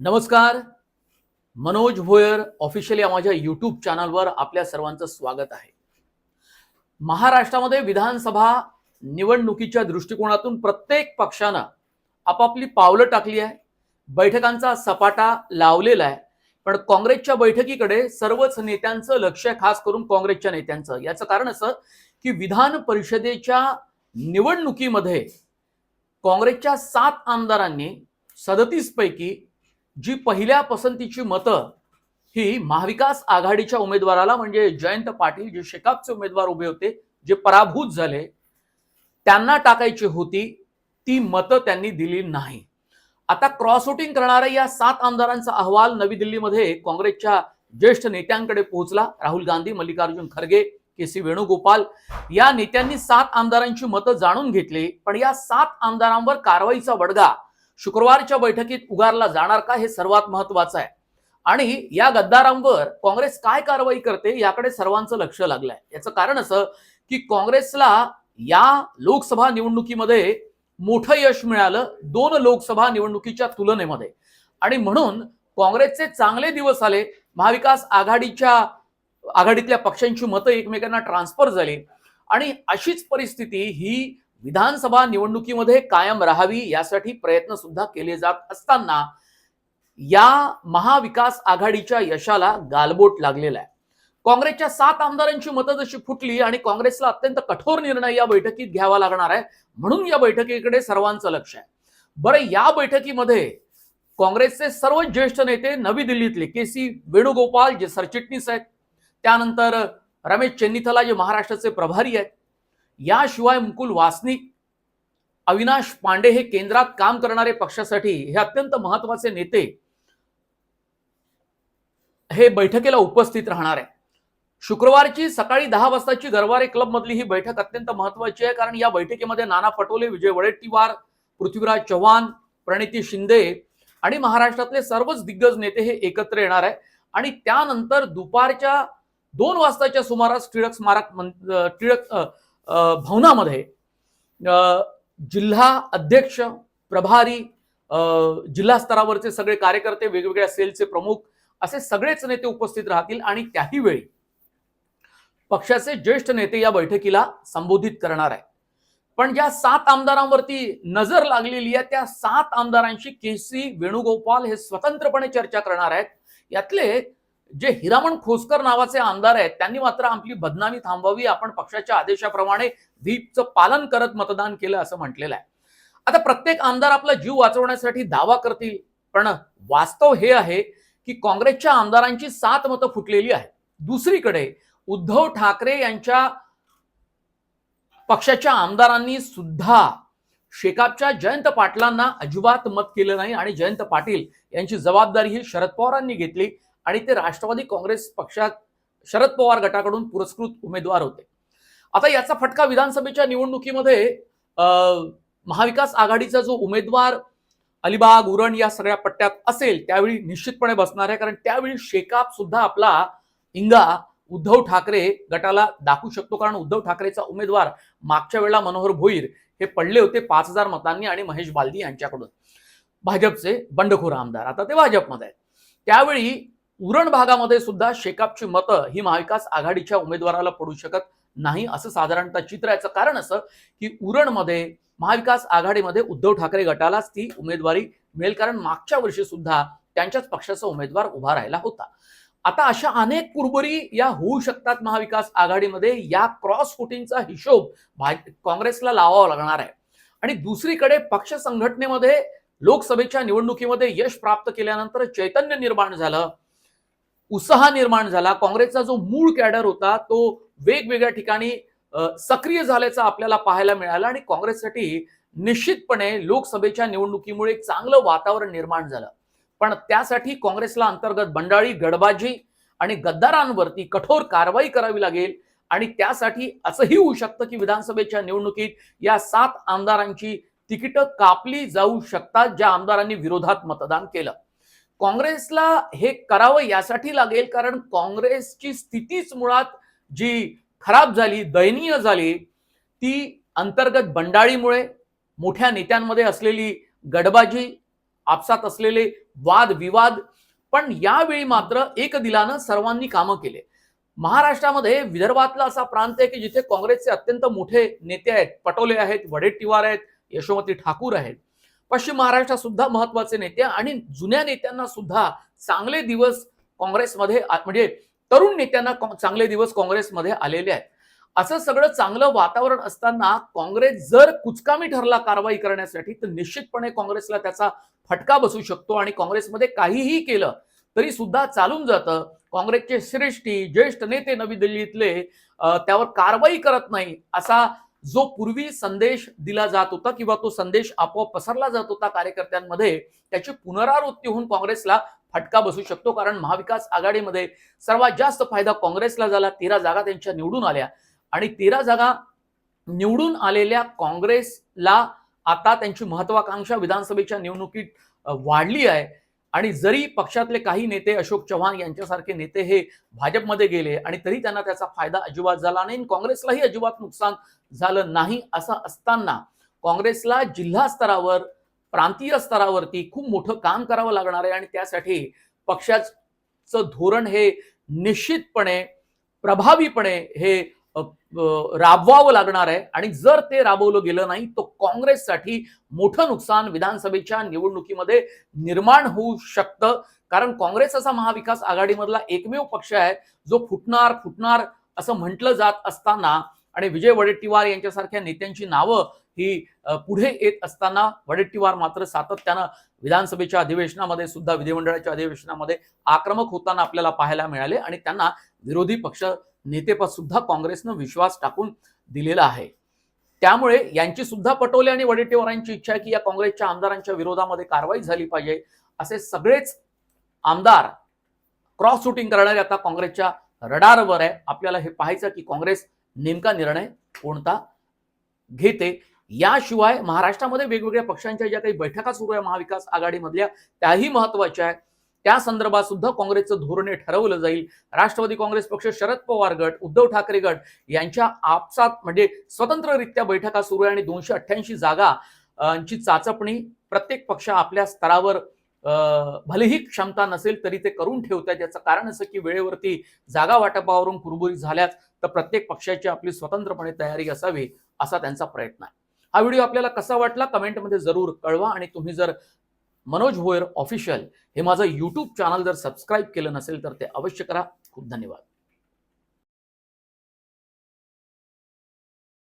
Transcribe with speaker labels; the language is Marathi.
Speaker 1: नमस्कार. मनोज भोयर ऑफिशियली माझ्या यूट्यूब चॅनलवर आपल्या सर्वांचं स्वागत आहे. महाराष्ट्रामध्ये विधानसभा निवडणुकीच्या दृष्टिकोनातून प्रत्येक पक्षानं आपापली पावलं टाकली आहे. बैठकांचा सपाटा लावलेला आहे. पण काँग्रेसच्या बैठकीकडे सर्वच नेत्यांचं लक्ष आहे, खास करून काँग्रेसच्या नेत्यांचं. याचं कारण असं की विधान परिषदेच्या निवडणुकीमध्ये काँग्रेसच्या सात आमदारांनी सदतीस पैकी जी पहिल्या पसंतीची मतं ही महाविकास आघाडीच्या उमेदवाराला म्हणजे जयंत पाटील जे शेकापचे उमेदवार उभे होते जे पराभूत झाले त्यांना टाकायची होती ती मतं त्यांनी दिली नाही. आता क्रॉस वोटिंग करणाऱ्या या सात आमदारांचा अहवाल नवी दिल्लीमध्ये काँग्रेसच्या ज्येष्ठ नेत्यांकडे पोहोचला. राहुल गांधी मल्लिकार्जुन खरगे के सी वेणुगोपाल या नेत्यांनी सात आमदारांची मतं जाणून घेतली. पण या सात आमदारांवर कारवाईचा वडगा शुक्रवारच्या बैठकीत उगारला जाणार का हे सर्वात महत्वाचं आहे. आणि या गद्दारांवर काँग्रेस काय कारवाई करते याकडे सर्वांचं लक्ष लागलंय. याचं कारण असं की काँग्रेसला या लोकसभा निवडणुकीमध्ये मोठं यश मिळालं दोन लोकसभा निवडणुकीच्या तुलनेमध्ये. आणि म्हणून काँग्रेसचे चांगले दिवस आले महाविकास आघाडीच्या आघाडीतल्या पक्षांची मतं एकमेकांना ट्रान्सफर झाली. आणि अशीच परिस्थिती ही विधानसभा निवडणुकीमध्ये कायम राहावी यासाठी प्रयत्न सुद्धा केले जात असताना या महाविकास आघाडीच्या यशाला गालबोट लागलेला आहे. काँग्रेसच्या सात आमदारांची मतं जशी फुटली आणि काँग्रेसला अत्यंत कठोर निर्णय या बैठकीत घ्यावा लागणार आहे म्हणून या बैठकीकडे सर्वांचं लक्ष आहे. बरं या बैठकीमध्ये काँग्रेसचे सर्व ज्येष्ठ नेते नवी दिल्लीतले के सी वेणुगोपाल जे सरचिटणीस आहेत त्यानंतर रमेश चेन्निथला जे महाराष्ट्राचे प्रभारी आहेत याशिवाय मुकुल वासनिक अविनाश पांडे हे केंद्रात काम करणारे पक्षासाठी हे अत्यंत महत्त्वाचे नेते हे बैठकीला उपस्थित राहणार आहे. शुक्रवारची सकाळी दहा वाजताची गरवारे क्लब मधली ही बैठक अत्यंत महत्वाची आहे कारण या बैठकीमध्ये नाना पटोले विजय वडेट्टीवार पृथ्वीराज चव्हाण प्रणिती शिंदे आणि महाराष्ट्रातले सर्वच दिग्गज नेते हे एकत्र येणार आहे. आणि त्यानंतर दुपारच्या दोन वाजताच्या सुमारास टिळक स्मारक टिळक भवनामध्ये अं, जिल्हा अध्यक्ष प्रभारी अं, जिल्हा स्तरावरचे सगळे कार्यकर्ते वेगवेगळ्या सेलचे प्रमुख असे सगळेच नेते उपस्थित राहतील आणि त्याही वेळी पक्षाचे ज्येष्ठ नेते या बैठकीला संबोधित करणार आहे पण ज्या सात आमदारांवरती नजर लागलेली आहे त्या सात आमदारांशी के सी वेणुगोपाल हे स्वतंत्रपणे चर्चा करणार आहेत. यातले जे हिरामण खोसकर नावाचे आमदार आहेत त्यांनी मात्र आपली बदनामी थांबवावी आपण पक्षाच्या आदेशाप्रमाणे व्हीपचं पालन करत मतदान केलं असं म्हटलेलं आहे. आता प्रत्येक आमदार आपला जीव वाचवण्यासाठी दावा करतील पण वास्तव हे आहे की काँग्रेसच्या आमदारांची सात मतं फुटलेली आहेत. दुसरीकडे उद्धव ठाकरे यांच्या पक्षाच्या आमदारांनी सुद्धा शेकापच्या जयंत पाटलांना अजिबात मत केलं नाही आणि जयंत पाटील यांची जबाबदारी ही शरद पवारांनी घेतली. आणि ते राष्ट्रवादी काँग्रेस पक्षात शरद पवार गटाकडून पुरस्कृत उमेदवार होते. आता याचा फटका विधानसभेच्या निवडणुकीमध्ये अं, महाविकास आघाडीचा जो उमेदवार अलिबाग उरण या सगळ्या पट्ट्यात असेल त्यावेळी निश्चितपणे बसणार आहे. कारण त्यावेळी शेकाप सुद्धा आपला इंगा उद्धव ठाकरे गटाला दाखवू शकतो. कारण उद्धव ठाकरेचा उमेदवार मागच्या वेळेला मनोहर भोईर हे पडले होते पाच हजार मतांनी आणि महेश बालदी यांच्याकडून. भाजपचे बंडखोर आमदार. आता ते भाजपमध्ये आहेत. त्यावेळी उरण भागामध्ये सुद्धा शेकापची मतं ही महाविकास आघाडीच्या उमेदवाराला पडू शकत नाही असं साधारणतः चित्र याचं कारण असं की उरणमध्ये महाविकास आघाडीमध्ये उद्धव ठाकरे गटालाच ती उमेदवारी मिळेल. कारण मागच्या वर्षी सुद्धा त्यांच्याच पक्षाचा उमेदवार उभा राहिला होता. आता अशा अनेक कुरबुरी या होऊ शकतात महाविकास आघाडीमध्ये. या क्रॉस फुटिंगचा हिशोब काँग्रेसला लावावा लागणार आहे. आणि दुसरीकडे पक्ष संघटनेमध्ये लोकसभेच्या निवडणुकीमध्ये यश प्राप्त केल्यानंतर चैतन्य निर्माण झालं. उत्साह निर्माण झाला. काँग्रेसचा जो मूळ कॅडर होता तो वेगवेगळ्या ठिकाणी सक्रिय झाल्याचं आपल्याला पाहायला मिळालं आणि काँग्रेससाठी निश्चितपणे लोकसभेच्या निवडणुकीमुळे एक चांगलं वातावरण निर्माण झालं. पण त्यासाठी काँग्रेसला अंतर्गत बंडाळी गडबाजी आणि गद्दारांवरती कठोर कारवाई करावी लागेल आणि त्यासाठी असंही होऊ शकतं की विधानसभेच्या निवडणुकीत या सात आमदारांची तिकीटं कापली जाऊ शकतात ज्या आमदारांनी विरोधात मतदान केलं. काँग्रेसला हे करावं यासाठी लागेल कारण काँग्रेसची स्थितीच मुळात जी खराब झाली दयनीय झाली ती अंतर्गत बंडाळीमुळे मोठ्या नेत्यांमध्ये असलेली गडबाजी आपसात असलेले वाद विवाद पण यावेळी मात्र एक दिलानं सर्वांनी कामं केले. महाराष्ट्रामध्ये विदर्भातला असा प्रांत आहे की जिथे काँग्रेसचे अत्यंत मोठे नेते आहेत पटोले आहेत वडेट्टीवार आहेत यशोमती ठाकूर आहेत. पश्चिम महाराष्ट्रात सुद्धा महत्त्वाचे नेते आणि जुन्या नेत्यांना सुद्धा चांगले दिवस काँग्रेसमध्ये म्हणजे तरुण नेत्यांना चांगले दिवस काँग्रेसमध्ये आलेले आहेत. असं सगळं चांगलं वातावरण असताना काँग्रेस जर कुचकामी ठरला कारवाई करण्यासाठी तर निश्चितपणे काँग्रेसला त्याचा फटका बसू शकतो आणि काँग्रेसमध्ये काहीही केलं तरी सुद्धा चालून जातं. काँग्रेसचे श्रेष्ठी ज्येष्ठ नेते नवी दिल्लीतले त्यावर कारवाई करत नाही असा जो पूर्वी संदेश दिला जात होता किंवा तो संदेश आपोआप पसरला जात होता कार्यकर्त्यांमध्ये त्याची पुनरावृत्ती होऊन काँग्रेसला फटका बसू शकतो. कारण महाविकास आघाडीमध्ये सर्वात जास्त फायदा काँग्रेसला झाला. तेरा जागा त्यांच्या निवडून आल्या. आणि तेरा जागा निवडून आलेल्या काँग्रेसला आता त्यांची महत्वाकांक्षा विधानसभेच्या निवडणुकीत वाढली आहे. आणि जरी पक्षातले काही नेते अशोक चव्हाण यांच्यासारखे नेते हे भाजपमध्ये गेले आणि तरी त्यांना त्याचा फायदा अजिबात झाला नाही काँग्रेसलाही अजिबात नुकसान झालं नाही असं असताना काँग्रेसला जिल्हा स्तरावर प्रांतीय स्तरावरती खूप मोठं काम करावं लागणार आहे आणि त्यासाठी पक्षाचं धोरण हे निश्चितपणे प्रभावीपणे हे राबवावं लागणार आहे. आणि जर ते राबवलं गेलं नाही तो काँग्रेससाठी मोठं नुकसान विधानसभेच्या निवडणुकीमध्ये निर्माण होऊ शकतं. कारण काँग्रेस असा महाविकास आघाडीमधला एकमेव पक्ष आहे जो फुटणार फुटणार असं म्हटलं जात असताना आणि विजय वडेट्टीवार यांच्यासारख्या नेत्यांची नावं ही पुढे येत असताना वडेट्टीवार मात्र सातत्यानं विधानसभेच्या अधिवेशनामध्ये सुद्धा विधिमंडळाच्या अधिवेशनामध्ये आक्रमक होताना आपल्याला पाहायला मिळाले आणि त्यांना विरोधी पक्ष नेतेपद सुद्धा काँग्रेसनं विश्वास टाकून दिलेला आहे. त्यामुळे यांची सुद्धा पटोले आणि वडेट्टीवारांची इच्छा आहे की या काँग्रेसच्या आमदारांच्या विरोधामध्ये कारवाई झाली पाहिजे. असे सगळेच आमदार क्रॉस शूटिंग करणारे आता काँग्रेसच्या रडारवर आहे. आपल्याला हे पाहायचं की काँग्रेस नेमका निर्णय कोणता घेते. याशिवाय महाराष्ट्रामध्ये वेगवेगळ्या पक्षांच्या ज्या काही बैठका सुरू आहे महाविकास आघाडीमधल्या त्याही महत्त्वाच्या आहेत त्या संदर्भात सुद्धा काँग्रेसचं धोरण ठरवलं जाईल. राष्ट्रवादी काँग्रेस पक्ष शरद पवार गट उद्धव ठाकरे गट यांच्या आपसात म्हणजे स्वतंत्ररित्या बैठका सुरू आहे आणि दोनशे अठ्ठ्याऐंशी जागा ची चाचपणी प्रत्येक पक्ष आपल्या स्तरावर भलेही क्षमता नसेल तरी ते करून ठेवतात याचं कारण असं की वेळेवरती जागा वाटपावरून कुरबुरी झाल्यास तर प्रत्येक पक्षाची आपली स्वतंत्रपणे तयारी असावी असा त्यांचा प्रयत्न आहे. हा व्हिडिओ आपल्याला कसा वाटला कमेंटमध्ये जरूर कळवा आणि तुम्ही जर मनोज भोयर ऑफिशियल हे माझं यूट्यूब चॅनल जर सबस्क्राईब केलं नसेल तर ते अवश्य करा. खूप धन्यवाद.